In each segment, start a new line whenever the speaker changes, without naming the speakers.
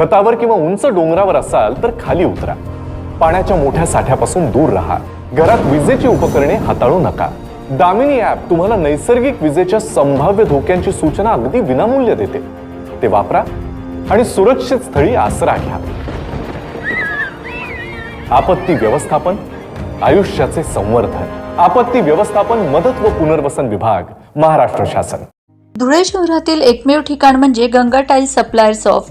छतावर किंवा उंच डोंगरावर असाल तर खाली उतरा. पाण्याच्या मोठ्या साठ्यापासून दूर राहा. घरात विजेची उपकरणे हाताळू नका. दामिनी ॲप तुम्हाला नैसर्गिक विजेच्या संभाव्य धोक्यांची सूचना अगदी विनामूल्य देते. ते वापरा आणि सुरक्षित स्थळी आसरा घ्या. आपत्ती व्यवस्थापन आयुष्याचे संवर्धन. आपत्ती व्यवस्थापन मदत व पुनर्वसन विभाग महाराष्ट्र शासन.
धुळे शहरातील एकमेव ठिकाण म्हणजे गंगा टाईल सप्लायर्स ऑफ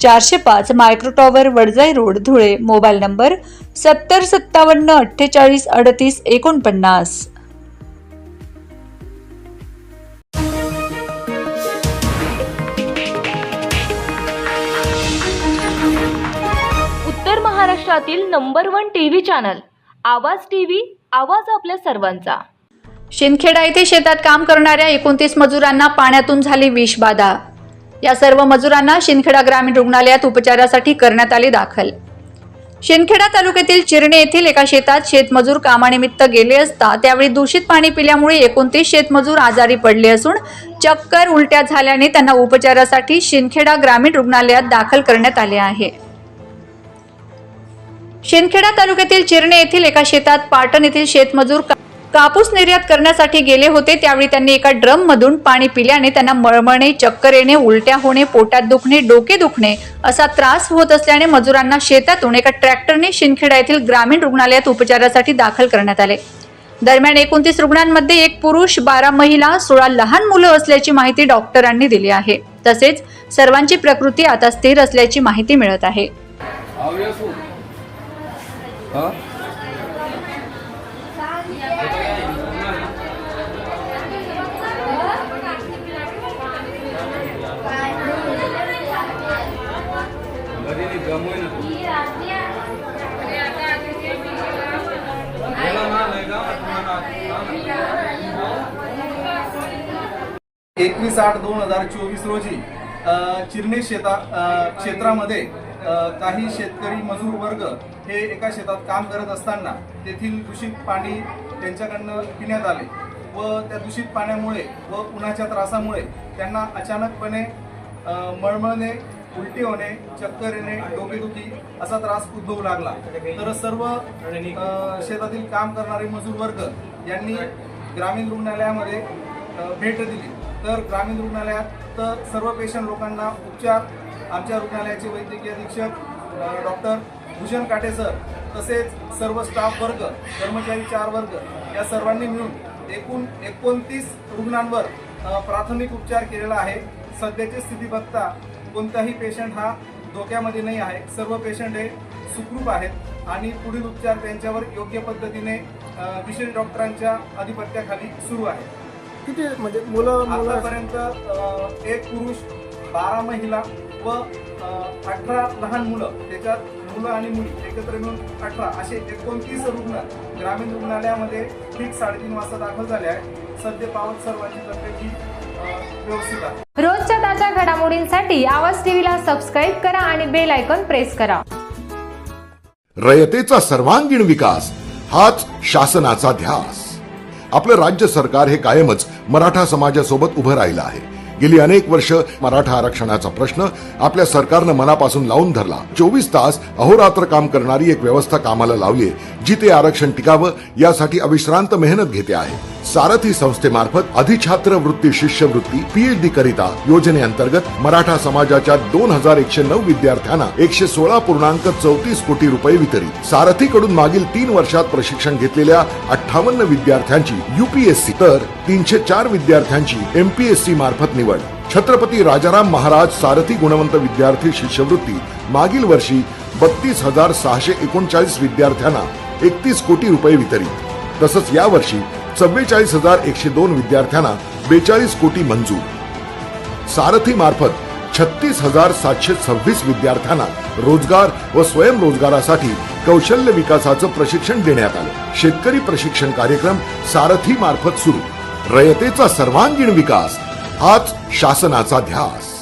चारशे पाच micro tower Wadjai road Dhule. Mobile number सत्तर सत्तावन्न अठ्ठेचाळीस अडतीस एकोणपन्नास.
उत्तर महाराष्ट्रातील number one TV channel. Awaaz TV आवाज आपल्या सर्वांचा.
शिंदखेडा येथे शेतात काम करणाऱ्या एकोणतीस मजुरांना पाण्यातून झाली विषबाधा या सर्व मजुरांना शिंदखेडा ग्रामीण रुग्णालयात उपचारासाठी करण्यात आले दाखल. शिंदखेडा तालुक्यातील चिरणे येथील एका शेतात शेतमजूर कामानिमित्त गेले असता त्यावेळी दूषित पाणी पिल्यामुळे एकोणतीस शेतमजूर आजारी पडले असून चक्कर उलट्या झाल्याने त्यांना उपचारासाठी शिंदखेडा ग्रामीण रुग्णालयात दाखल करण्यात आले आहे. शिंदखेडा तालुक्यातील चिरणे येथील एका शेतात पाटण येथील शेतमजूर कापूस निर्यात करण्यासाठी गेले होते त्यावेळी त्यांनी एका ड्रम मधून पाणी पिल्याने त्यांना मळमळणे चक्कर येणे उलट्या होणे पोटात दुखणे डोके दुखणे असा त्रास होत असल्याने मजुरांना शेतातून एका ट्रॅक्टरने शिंदखेडा येथील ग्रामीण रुग्णालयात उपचारासाठी दाखल करण्यात आले. दरम्यान एकोणतीस रुग्णांमध्ये एक पुरुष बारा महिला सोळा लहान मुलं असल्याची माहिती डॉक्टरांनी दिली आहे. तसेच सर्वांची प्रकृती आता स्थिर असल्याची माहिती मिळत आहे
हा
एकवीस आठ दोन हजार चोवीस रोजी चिरणे शेता क्षेत्रामध्ये काही शेतकरी मजूर वर्ग हे एका शेतात काम करत असताना तेथील दूषित पाणी त्यांच्याकडनं पिण्यात आले व त्या दूषित पाण्यामुळे व उन्हाच्या त्रासामुळे त्यांना अचानकपणे मळमळणे उलटी होणे चक्कर येणे डोकेदुखी असा त्रास उद्भवू लागला. तर सर्व शेतातील काम करणारे मजूर वर्ग यांनी ग्रामीण रुग्णालयामध्ये भेट दिली. तर ग्रामीण रुग्णालयात सर्व पेशंट लोकांना उपचार. आमच्या रुग्णालयाचे वैद्यकीय अधीक्षक डॉक्टर भूषण काटे सर तसेच सर्व स्टाफ वर्ग कर्मचारी चार वर्ग या सर्वांनी मिळून एकूण एकोणतीस रुग्णांवर प्राथमिक उपचार केलेला आहे. सध्याची स्थिती बघता कोणताही पेशंट हा धोक्यामध्ये नाही आहे. सर्व पेशंट हे सुखरूप आहेत आणि पुढील उपचार त्यांच्यावर योग्य पद्धतीने विशेष डॉक्टरांच्या आधिपत्याखाली सुरू आहे
किती म्हणजे मुलं मुलं
आतापर्यंत अ, एक पुरुष बारा महिला व अठरा लहान मुलं त्याच्यात मुलं आणि मुली एकत्र मिळून अठरा असे एकोणतीस रुग्ण ग्रामीण रुग्णालयामध्ये ठीक साडेतीन वाजता दाखल झाले आहे सध्या पावत सर्वांची तब्येत ही अ, व्यवस्थित आहे.
रोजच्या ताज्या घडामोडींसाठी आवाज टीव्हीला सबस्क्राईब करा आणि बेल आयकॉन प्रेस करा.
रयतेचा सर्वांगीण विकास हाच शासनाचा ध्यास. आपलं राज्य सरकार हे कायमच मराठा समाजासोबत उभं राहिलं आहे. गेली अनेक वर्ष मराठा आरक्षणाचा प्रश्न आपल्या सरकारनं मनापासून लावून धरला. चोवीस तास अहोरात्र काम करणारी एक व्यवस्था कामाला लावली जी ते आरक्षण टिकावं यासाठी अविश्रांत मेहनत घेते आहे. सारथी संस्थेमार्फत अधिछात्र वृत्ती शिष्यवृत्ती पीएचडी करिता योजनेअंतर्गत मराठा समाजाच्या दोन हजार एकशे नऊ विद्यार्थ्यांना एकशे सोळा पूर्णांक चौतीस कोटी रुपये वितरित. सारथीकडून मागील तीन वर्षात प्रशिक्षण घेतलेल्या अठ्ठावन्न विद्यार्थ्यांची युपीएससी तर तीनशे चार विद्यार्थ्यांची एमपीएससी मार्फत निवड. छत्रपती राजाराम महाराज सारथी गुणवंत विद्यार्थी शिष्यवृत्ती मागील वर्षी बत्तीस हजार सहाशे एकोणचाळीस विद्यार्थ्यांना एकतीस कोटी रुपये वितरित. तसंच यावर्षी चव्वेचाळीस हजार एकशे दोन विद्यार्थ्यांना बेचाळीस कोटी मंजूर. सारथी मार्फत छत्तीस हजार सातशे सव्वीस विद्यार्थ्यांना रोजगार व स्वयंरोजगारासाठी कौशल्य विकासाचं प्रशिक्षण देण्यात आलं. शेतकरी प्रशिक्षण कार्यक्रम सारथी मार्फत सुरू. रयतेचा सर्वांगीण विकास हाच शासनाचा ध्यास.